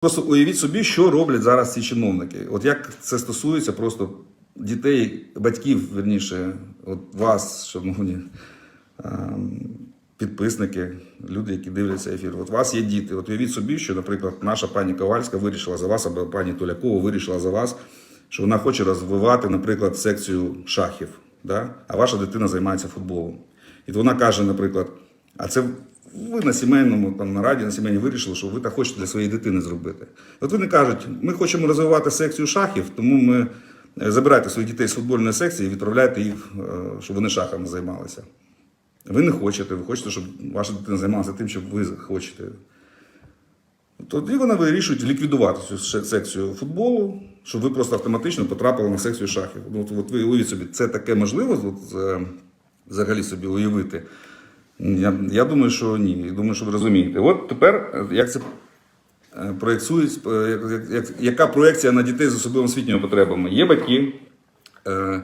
Просто уявіть собі, що роблять зараз ці чиновники. От як це стосується просто дітей, батьків, верніше, от вас, шановні ем, підписники, люди, які дивляться ефір. От у вас є діти. От уявіть собі, що, наприклад, наша пані Ковальська вирішила за вас, або пані Тулякова вирішила за вас, що вона хоче розвивати, наприклад, секцію шахів, да? а ваша дитина займається футболом. І вона каже, наприклад, а це ви на сімейному там на раді на сімейні вирішили, що ви так хочете для своєї дитини зробити. От вони кажуть, ми хочемо розвивати секцію шахів, тому ми е, забирайте своїх дітей з футбольної секції і відправляйте їх, е, щоб вони шахами займалися. Ви не хочете, ви хочете, щоб ваша дитина займалася тим, що ви хочете. Тоді вони вирішують ліквідувати цю секцію футболу, щоб ви просто автоматично потрапили на секцію шахів. Ну, От, от ви уявіть собі, це таке можливо от, е, взагалі собі уявити. Я, я думаю, що ні. Я думаю, що ви розумієте. От тепер, е, як це е, е, як, як, як, яка проекція на дітей з особливими освітніми потребами? Є батьки е,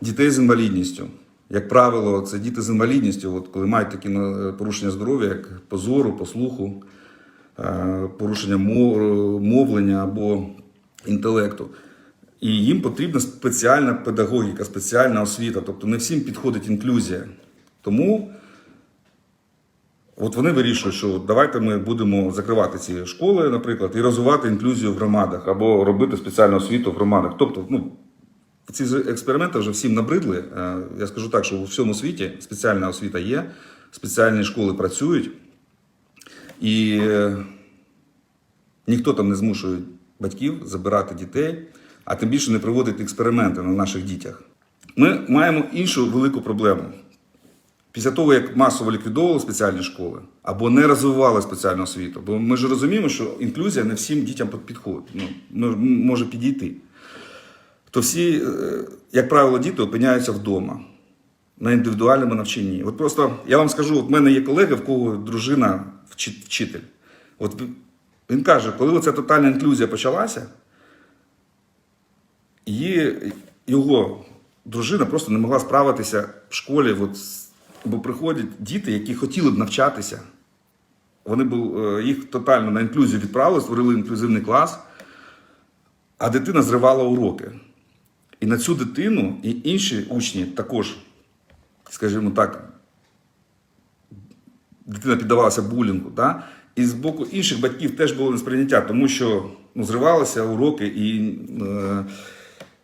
дітей з інвалідністю. Як правило, це діти з інвалідністю, от коли мають такі порушення здоров'я, як по зору, по слуху, е, порушення мовлення або інтелекту. І їм потрібна спеціальна педагогіка, спеціальна освіта. Тобто не всім підходить інклюзія. Тому От вони вирішують, що давайте ми будемо закривати ці школи, наприклад, і розвивати інклюзію в громадах або робити спеціальну освіту в громадах. Тобто, ну, ці експерименти вже всім набридли. Е, Я скажу так, що у всьому світі спеціальна освіта є, спеціальні школи працюють, і е, ніхто там не змушує батьків забирати дітей, а тим більше не проводити експерименти на наших дітях. Ми маємо іншу велику проблему. Після того, як масово ліквідовували спеціальні школи або не розвивали спеціальну освіту, бо ми ж розуміємо, що інклюзія не всім дітям підходить, ну, може підійти. То всі, е, як правило, діти опиняються вдома на індивідуальному навчанні. От просто я вам скажу: от в мене є колеги, в кого дружина вчитель. От він каже, коли ця тотальна інклюзія почалася, її, його дружина просто не могла справитися в школі. От, бо приходять діти, які хотіли б навчатися. Вони був, е, їх тотально на інклюзію відправили, створили інклюзивний клас, а дитина зривала уроки. І на цю дитину і інші учні також, скажімо так, дитина піддавалася булінгу. Да? І з боку інших батьків теж було несприйняття, тому що ну, зривалися уроки, і е,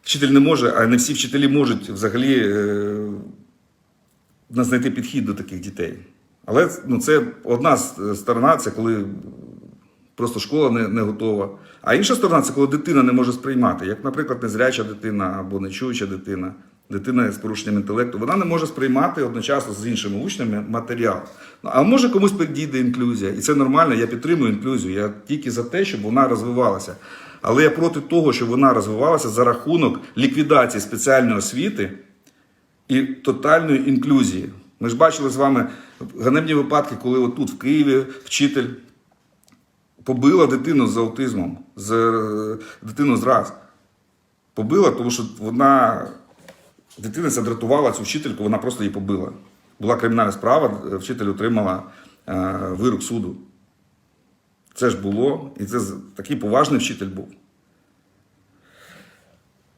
вчитель не може, а не всі вчителі можуть взагалі е, знайти підхід до таких дітей. Але ну, це одна сторона, це коли просто школа не, не готова. А інша сторона це коли дитина не може сприймати, як, наприклад, незряча дитина або нечуюча дитина, дитина з порушенням інтелекту, вона не може сприймати одночасно з іншими учнями матеріал. Ну, а може комусь підійде інклюзія, і це нормально, я підтримую інклюзію. Я тільки за те, щоб вона розвивалася. Але я проти того, щоб вона розвивалася за рахунок ліквідації спеціальної освіти і тотальної інклюзії. Ми ж бачили з вами ганебні випадки, коли отут в Києві вчитель побила дитину з аутизмом, з е, дитину з РАЗ. Побила, тому що вона дитина задратувала цю вчительку, вона просто її побила. Була кримінальна справа, е, вчитель отримала е, вирок суду. Це ж було, і це такий поважний вчитель був.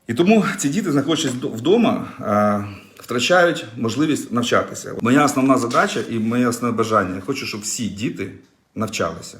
І тому ці діти, знаходячись вдома, е, втрачають можливість навчатися. Моя основна задача і моє основне бажання я хочу, щоб всі діти навчалися.